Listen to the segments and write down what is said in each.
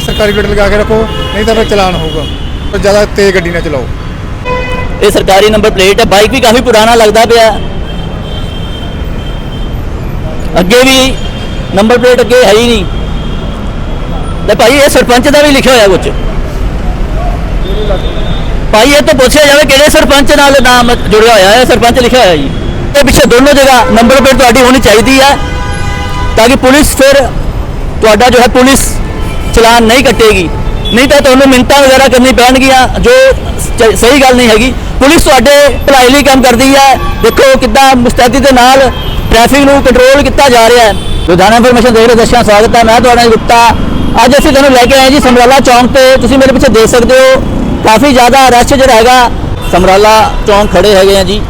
ਸਰਕਾਰੀ ਪਲੇਟ ਲਗਾ ਕੇ ਰੱਖੋ, ਨਹੀਂ ਤਾਂ ਫਿਰ ਚਲਾਨ ਹੋਊਗਾ। ਪਰ ਜ਼ਿਆਦਾ ਤੇਜ਼ ਗੱਡੀ ਨਾ ਚਲਾਓ। ਇਹ ਸਰਕਾਰੀ ਨੰਬਰ ਪਲੇਟ ਹੈ, ਬਾਈਕ ਵੀ ਕਾਫੀ ਪੁਰਾਣਾ ਲੱਗਦਾ ਪਿਆ। ਅੱਗੇ ਵੀ ਨੰਬਰ ਪਲੇਟ ਅੱਗੇ ਹੈ ਹੀ ਨਹੀਂ। ਤੇ ਭਾਈ, ਇਹ ਸਰਪੰਚ ਦਾ ਵੀ ਲਿਖਿਆ ਹੋਇਆ ਕੁਝ ਭਾਈ, ਇਹ ਤਾਂ ਪੁੱਛਿਆ ਜਾਵੇ ਕਿਹੜੇ ਸਰਪੰਚ ਨਾਲ ਨਾਮ ਜੁੜਿਆ ਹੋਇਆ ਹੈ, ਸਰਪੰਚ ਲਿਖਿਆ ਹੋਇਆ ਜੀ। ਇਹ ਪਿੱਛੇ ਦੋਨੋਂ ਜਗ੍ਹਾ ਨੰਬਰ ਪਲੇਟ ਤੁਹਾਡੀ ਹੋਣੀ ਚਾਹੀਦੀ ਹੈ, ਤਾਂ ਕਿ ਪੁਲਿਸ ਫਿਰ ਤੁਹਾਡਾ ਜੋ ਹੈ ਪੁਲਿਸ ਚਲਾਨ ਨਹੀਂ ਕੱਟੇਗੀ। ਨਹੀਂ ਤਾਂ ਤੁਹਾਨੂੰ ਮਿੰਟਾਂ ਵਗੈਰਾ ਕਰਨੀ ਪੈਣਗੀਆਂ, ਜੋ ਸ- ਸਹੀ ਗੱਲ ਨਹੀਂ ਹੈਗੀ। ਪੁਲਿਸ ਤੁਹਾਡੇ ਭਲਾਈ ਲਈ ਕੰਮ ਕਰਦੀ ਹੈ ਦੇਖੋ ਕਿੱਦਾਂ ਮੁਸਤੈਦੀ ਦੇ ਨਾਲ ਟ੍ਰੈਫਿਕ ਨੂੰ ਕੰਟਰੋਲ ਕੀਤਾ ਜਾ ਰਿਹਾ ਹੈ। ਲੁਧਿਆਣਾ ਇਨਫੋਰਮੇਸ਼ਨ ਦੇਖ ਰਹੇ ਦਰਸ਼ਕਾਂ ਸਵਾਗਤ ਹੈ। ਮੈਂ ਤੁਹਾਡਾ ਗੁਪਤਾ। ਅੱਜ ਅਸੀਂ ਤੁਹਾਨੂੰ ਲੈ ਕੇ ਆਏ ਜੀ ਸਮਰਾਲਾ ਚੌਂਕ ਤੇ। ਤੁਸੀਂ ਮੇਰੇ ਪਿੱਛੇ ਦੇਖ ਸਕਦੇ ਹੋ, ਕਾਫੀ ਜ਼ਿਆਦਾ ਰਸ਼ ਜਿਹੜਾ ਹੈਗਾ। ਸਮਰਾਲਾ ਚੌਂਕ ਖੜੇ ਹੈਗੇ ਆ ਜੀ।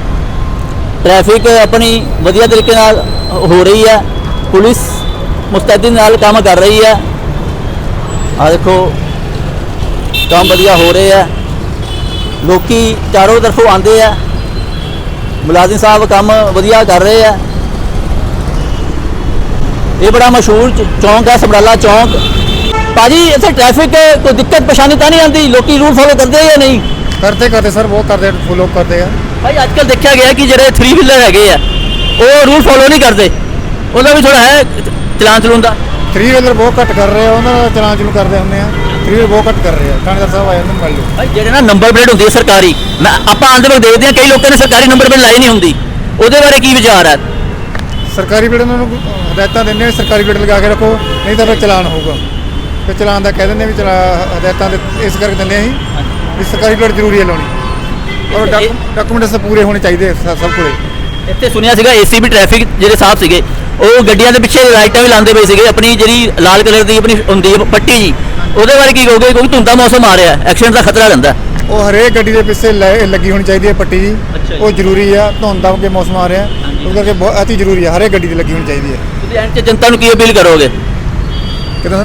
ਟ੍ਰੈਫਿਕ ਆਪਣੀ ਵਧੀਆ ਤਰੀਕੇ ਨਾਲ ਹੋ ਰਹੀ ਹੈ। ਪੁਲਿਸ ਮੁਸਤੈਦੀ ਨਾਲ ਕੰਮ ਕਰ ਰਹੀ ਹੈ। ਆ ਦੇਖੋ ਕੰਮ ਵਧੀਆ ਹੋ ਰਿਹਾ ਹੈ ਲੋਕੀ ਚਾਰੋਂ ਤਰਫੋਂ ਆਉਂਦੇ ਆ। ਮੁਲਾਜ਼ਮ ਸਾਹਿਬ ਕੰਮ ਵਧੀਆ ਕਰ ਰਹੇ ਆ। ਇਹ ਬੜਾ ਮਸ਼ਹੂਰ ਚੌਂਕ ਹੈ ਸਮਰਾਲਾ ਚੌਂਕ। ਭਾਜੀ ਇੱਥੇ ਟ੍ਰੈਫਿਕ ਕੋਈ ਦਿੱਕਤ ਪਰੇਸ਼ਾਨੀ ਤਾਂ ਨਹੀਂ ਆਉਂਦੀ? ਲੋਕੀ ਰੂਲ ਫੋਲੋ ਕਰਦੇ ਆ ਜਾਂ ਨਹੀਂ? ਕਰਦੇ ਸਰ ਬਹੁਤ ਕਰਦੇ ਫੋਲੋ ਕਰਦੇ ਆ। ਭਾਈ ਅੱਜ ਕੱਲ ਦੇਖਿਆ ਗਿਆ ਕਿ ਜਿਹੜੇ 3 ਵੀਲਰ ਹੈਗੇ ਆ ਉਹ ਰੂਲ ਫੋਲੋ ਨਹੀਂ ਕਰਦੇ। ਉਹਦਾ ਵੀ ਥੋੜਾ ਹੈ ਚਲਾਨ ਚਲੂਨ ਦਾ। 3 ਵੀਲਰ ਬਹੁਤ ਘੱਟ ਕਰ ਰਹੇ ਆ ਉਹਨਾਂ ਦਾ ਚਲਾਨ ਚਲੂ ਕਰਦੇ ਹੁੰਦੇ ਆ। 3 ਵੀਲਰ ਬਹੁਤ ਘੱਟ ਕਰ ਰਹੇ ਆ। ਥਾਣੇਦਾਰ ਸਾਹਿਬ ਆਏ ਉਹਨਾਂ ਨੂੰ ਮਿਲ ਲਓ ਭਾਈ ਜਿਹੜੇ ਨਾ ਨੰਬਰ ਪਲੇਟ ਹੁੰਦੀ ਹੈ ਸਰਕਾਰੀ ਮੈਂ ਆਪਾਂ ਆਂਦੇ ਵਕਤ ਦੇਖਦੇ ਹਾਂ ਕਈ ਲੋਕਾਂ ਨੇ ਸਰਕਾਰੀ ਨੰਬਰ ਪਲੇਟ ਲਾਈ ਨਹੀਂ ਹੁੰਦੀ। ਉਹਦੇ ਬਾਰੇ ਕੀ ਵਿਚਾਰ ਹੈ ਸਰਕਾਰੀ ਪਲੇਟ ਉਹਨਾਂ ਨੂੰ ਹਦਾਇਤਾਂ ਦਿੰਦੇ ਆ ਵੀ ਸਰਕਾਰੀ ਪਲੇਟ ਲਗਾ ਕੇ ਰੱਖੋ ਨਹੀਂ ਤਾਂ ਫਿਰ ਚਲਾਨ ਹੋਊਗਾ। ਫਿਰ ਚਲਾਨ ਦਾ ਕਹਿ ਦਿੰਦੇ ਵੀ ਚਲਾ ਹਦਾਇਤਾਂ ਦੇ ਇਸ ਕਰਕੇ ਦਿੰਦੇ ਆ ਅਸੀਂ ਵੀ ਸਰਕਾਰੀ ਪਲੇਟ ਜ਼ਰੂਰੀ ਹੈ ਲਾਉਣੀ। ਔਰ ਡਾਕੂਮੈਂਟਸ ਪੂਰੇ ਹੋਣੇ ਚਾਹੀਦੇ ਆ ਸਭ ਕੋਲੇ। ਇੱਥੇ ਸੁਣਿਆ ਸੀਗਾ ਏਸੀਬੀ ਟ੍ਰੈਫਿਕ ਜਿਹੜੇ ਸਾਹਿਬ ਸੀਗੇ ਉਹ ਗੱਡੀਆਂ ਦੇ ਪਿੱਛੇ ਲਾਈਟਾਂ ਵੀ ਲਾਉਂਦੇ ਪਏ ਸੀਗੇ ਆਪਣੀ ਜਿਹੜੀ ਲਾਲ ਕਲਰ ਦੀ ਆਪਣੀ ਹੁੰਦੀ ਹੈ ਪੱਟੀ ਜੀ ਉਹਦੇ ਬਾਰੇ ਕੀ ਕਹੋਗੇ? ਕਿਉਂਕਿ ਧੁੰਦਾ ਮੌਸਮ ਆ ਰਿਹਾ ਐਕਸੀਡੈਂਟ ਦਾ ਖਤਰਾ ਰਹਿੰਦਾ। ਉਹ ਹਰੇਕ ਗੱਡੀ ਦੇ ਪਿੱਛੇ ਲੈ- ਲੱਗੀ ਹੋਣੀ ਚਾਹੀਦੀ ਹੈ ਪੱਟੀ ਜੀ। ਉਹ ਜ਼ਰੂਰੀ ਆ ਧੁੰਦ ਕੇ ਮੌਸਮ ਆ ਰਿਹਾ। ਉਸ ਕਰਕੇ ਬਹੁਤ ਅਤੀ ਜ਼ਰੂਰੀ ਆ ਹਰੇਕ ਗੱਡੀ ਤੇ ਲੱਗੀ ਹੋਣੀ ਚਾਹੀਦੀ ਹੈ। ਤੁਸੀਂ ਐਂਡ 'ਚ ਜਨਤਾ ਨੂੰ ਕੀ ਅਪੀਲ ਕਰੋਗੇ? ਕਿਦਾਂ?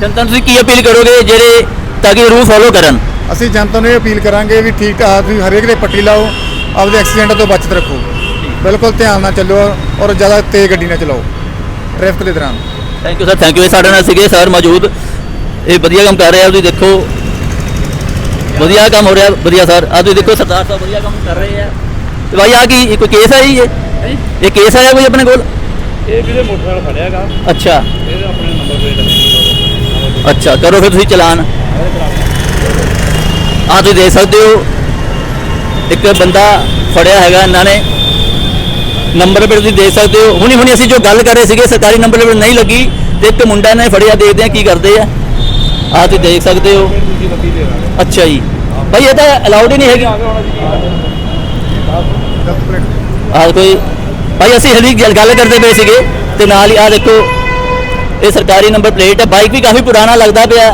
ਜਨਤਾ ਨੂੰ ਤੁਸੀਂ ਕੀ ਅਪੀਲ ਕਰੋਗੇ ਜਿਹੜੇ ਤਾਂ ਕਿ ਰੂਲ ਫੋਲੋ ਕਰਨ? ਅਸੀਂ ਜਨਤਾ ਨੂੰ ਇਹ ਅਪੀਲ ਕਰਾਂਗੇ ਵੀ ਠੀਕ ਠਾਕ ਤੁਸੀਂ ਹਰੇਕ ਦੇ ਪੱਟੀ ਲਾਓ ਆਪਦੇ ਐਕਸੀਡੈਂਟ ਤੋਂ ਬਚਤ ਰੱਖੋ। ਬਿਲਕੁਲ ਧਿਆਨ ਨਾਲ ਚੱਲੋ ਔਰ ਜ਼ਿਆਦਾ ਤੇਜ਼ ਗੱਡੀ ਨਾ ਚਲਾਓ ਟ੍ਰੈਫਿਕ ਦੇ ਦੌਰਾਨ। Thank you sir thank you ਸਾਡੇ ਨਾਲ ਸੀਗੇ ਸਰ ਮੌਜੂਦ। ਇਹ ਵਧੀਆ ਕੰਮ ਕਰ ਰਹੇ ਆ ਤੁਸੀਂ ਦੇਖੋ। ਵਧੀਆ ਕੰਮ ਹੋ ਰਿਹਾ ਵਧੀਆ ਸਰ ਆ ਤੁਸੀਂ ਦੇਖੋ ਸਰਦਾਰ ਸਾਹਿਬ ਵਧੀਆ ਕੰਮ ਕਰ ਰਹੇ ਆ। ਤੇ ਭਾਈ ਆ ਕੀ ਇਹ ਕੋਈ ਕੇਸ ਹੈ ਜੀ ਇਹ? ਇਹ ਕੇਸ ਆਇਆ ਕੋਈ ਆਪਣੇ ਕੋਲ? ਇਹ ਵੀਰੇ ਮੋਟਰਸਾਈਕਲ ਖੜਿਆਗਾ ਅੱਛਾ। ਇਹਦੇ ਆਪਣੇ ਨੰਬਰ ਪਲੇਟ ਨਹੀਂ ਅੱਛਾ ਕਰੋ ਫਿਰ ਤੁਸੀਂ ਚਲਾਨ। ਆ ਤੁਸੀਂ ਦੇਖ ਸਕਦੇ ਹੋ। ਇੱਕ ਬੰਦਾ ਫੜਿਆ ਹੈਗਾ ਇਹਨਾਂ ਨੇ। ਨੰਬਰ ਪਲੇਟ ਤੁਸੀਂ ਦੇਖ ਸਕਦੇ ਹੋ। ਹੁਣੀ ਹੁਣੀ ਅਸੀਂ ਜੋ ਗੱਲ ਕਰ ਰਹੇ ਸੀਗੇ, ਸਰਕਾਰੀ ਨੰਬਰ ਪਲੇਟ ਨਹੀਂ ਲੱਗੀ ਤੇ ਇੱਕ ਮੁੰਡਾ ਨੇ ਫੜਿਆ, ਦੇਖਦੇ ਆ ਕੀ ਕਰਦੇ ਆ। ਆ ਤੁਸੀਂ ਦੇਖ ਸਕਦੇ ਹੋ। ਅੱਛਾ ਜੀ। ਭਾਈ ਇਹ ਤਾਂ ਅਲਾਉਡ ਹੀ ਨਹੀਂ ਹੈਗੀ। ਗਲਤ ਆ ਕੋਈ ਭਾਈ ਅਸੀਂ ਹਲੀ ਗੱਲ ਗੱਲ ਕਰਦੇ ਪਏ ਸੀਗੇ ਤੇ ਨਾਲ ਹੀ ਆ ਦੇਖੋ, ਇਹ ਸਰਕਾਰੀ ਨੰਬਰ ਪਲੇਟ ਹੈ ਬਾਈਕ ਵੀ ਕਾਫੀ ਪੁਰਾਣਾ ਲੱਗਦਾ ਪਿਆ।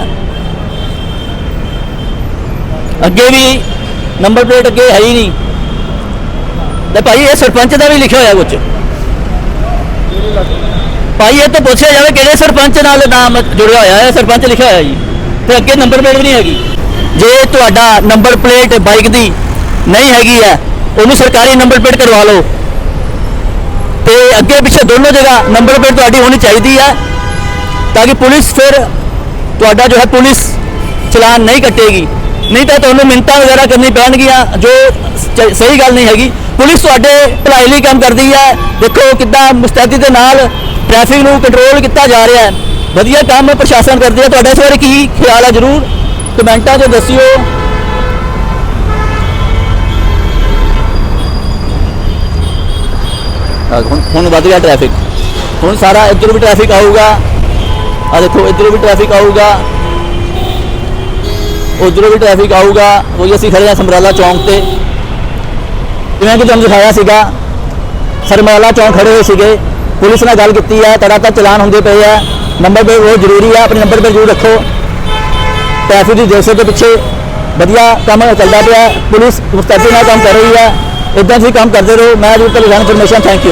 ਅੱਗੇ ਵੀ ਨੰਬਰ ਪਲੇਟ ਅੱਗੇ ਹੈ ਹੀ ਨਹੀਂ। ਤੇ ਭਾਈ, ਇਹ ਸਰਪੰਚ ਦਾ ਵੀ ਲਿਖਿਆ ਹੋਇਆ ਕੁਝ ਭਾਈ, ਇਹ ਤਾਂ ਪੁੱਛਿਆ ਜਾਵੇ ਕਿਹੜੇ ਸਰਪੰਚ ਨਾਲ ਨਾਮ ਜੁੜਿਆ ਹੋਇਆ ਹੈ, ਸਰਪੰਚ ਲਿਖਿਆ ਹੋਇਆ ਜੀ। ਤੇ ਅੱਗੇ ਨੰਬਰ ਪਲੇਟ ਵੀ ਨਹੀਂ ਹੈਗੀ। ਜੇ ਤੁਹਾਡਾ ਨੰਬਰ ਪਲੇਟ ਬਾਈਕ ਦੀ ਨਹੀਂ ਹੈਗੀ ਹੈ, ਉਹਨੂੰ ਸਰਕਾਰੀ ਨੰਬਰ ਪਲੇਟ ਕਰਵਾ ਲਓ। ਤੇ ਅੱਗੇ ਪਿੱਛੇ ਦੋਨੋਂ ਜਗ੍ਹਾ ਨੰਬਰ ਪਲੇਟ ਤੁਹਾਡੀ ਹੋਣੀ ਚਾਹੀਦੀ ਹੈ, ਤਾਂ ਕਿ ਪੁਲਿਸ ਫਿਰ ਤੁਹਾਡਾ ਜੋ ਹੈ ਪੁਲਿਸ ਚਲਾਨ ਨਹੀਂ ਕੱਟੇਗੀ। ਨਹੀਂ ਤਾਂ ਤੁਹਾਨੂੰ ਮਿੰਤਾਂ ਵਗੈਰਾ ਕਰਨੀ ਪੈਣਗੀਆਂ, ਜੋ ਸਹੀ ਗੱਲ ਨਹੀਂ ਹੈਗੀ। ਪੁਲਿਸ ਤੁਹਾਡੇ ਭਲਾਈ ਲਈ ਕੰਮ ਕਰਦੀ ਹੈ। ਦੇਖੋ ਕਿੱਦਾਂ ਮੁਸਤੈਦੀ ਦੇ ਨਾਲ ਟ੍ਰੈਫਿਕ ਨੂੰ ਕੰਟਰੋਲ ਕੀਤਾ ਜਾ ਰਿਹਾ ਹੈ। ਵਧੀਆ ਕੰਮ ਪ੍ਰਸ਼ਾਸਨ ਕਰਦੀ ਹੈ। ਤੁਹਾਡਾ ਇਸ ਬਾਰੇ ਕੀ ਖਿਆਲ ਹੈ? ਜਰੂਰ ਕਮੈਂਟਾਂ 'ਚ ਦੱਸਿਓ। ਹੁਣ ਹੁਣ ਵੱਧ ਗਿਆ ਟ੍ਰੈਫਿਕ ਹੁਣ ਸਾਰਾ ਇੱਧਰੋਂ ਵੀ ਟ੍ਰੈਫਿਕ ਆਊਗਾ। ਆ ਦੇਖੋ, ਇੱਧਰੋਂ ਵੀ ਟ੍ਰੈਫਿਕ ਆਊਗਾ। ਉਧਰੋਂ ਵੀ ਟ੍ਰੈਫਿਕ ਆਊਗਾ। ਉਹੀ ਅਸੀਂ ਖੜੇ ਹਾਂ ਸਮਰਾਲਾ ਚੌਂਕ ਤੇ। ਜਿਵੇਂ ਕਿ ਤੁਹਾਨੂੰ ਦਿਖਾਇਆ ਸੀਗਾ ਸਮਰਾਲਾ ਚੌਂਕ ਖੜੇ ਹੋਏ ਸੀਗੇ, ਪੁਲਿਸ ਨਾਲ ਗੱਲ ਕੀਤੀ ਹੈ ਤੜਾ ਚਲਾਨ ਹੁੰਦੇ ਪਏ ਆ, ਨੰਬਰ ਪਲੇਟ ਬਹੁਤ ਜ਼ਰੂਰੀ ਹੈ ਆਪਣੇ ਨੰਬਰ ਪਲੇਟ ਜ਼ਰੂਰ ਰੱਖੋ। ਟ੍ਰੈਫਿਕ ਦੀ ਦੇਖ ਸਕਦੇ ਪਿੱਛੇ ਵਧੀਆ ਕੰਮ ਚੱਲਦਾ ਪਿਆ, ਪੁਲਿਸ ਮੁਸਤੈਦੀ ਨਾਲ ਕੰਮ ਕਰ ਰਹੀ ਹੈ ਇਦਾਂ ਤੁਸੀਂ ਕੰਮ ਕਰਦੇ ਰਹੋ, ਮੈਂ ਜੀ ਤੁਹਾਨੂੰ ਇਨਫੋਰਮੇਸ਼ਨ ਥੈਂਕ ਯੂ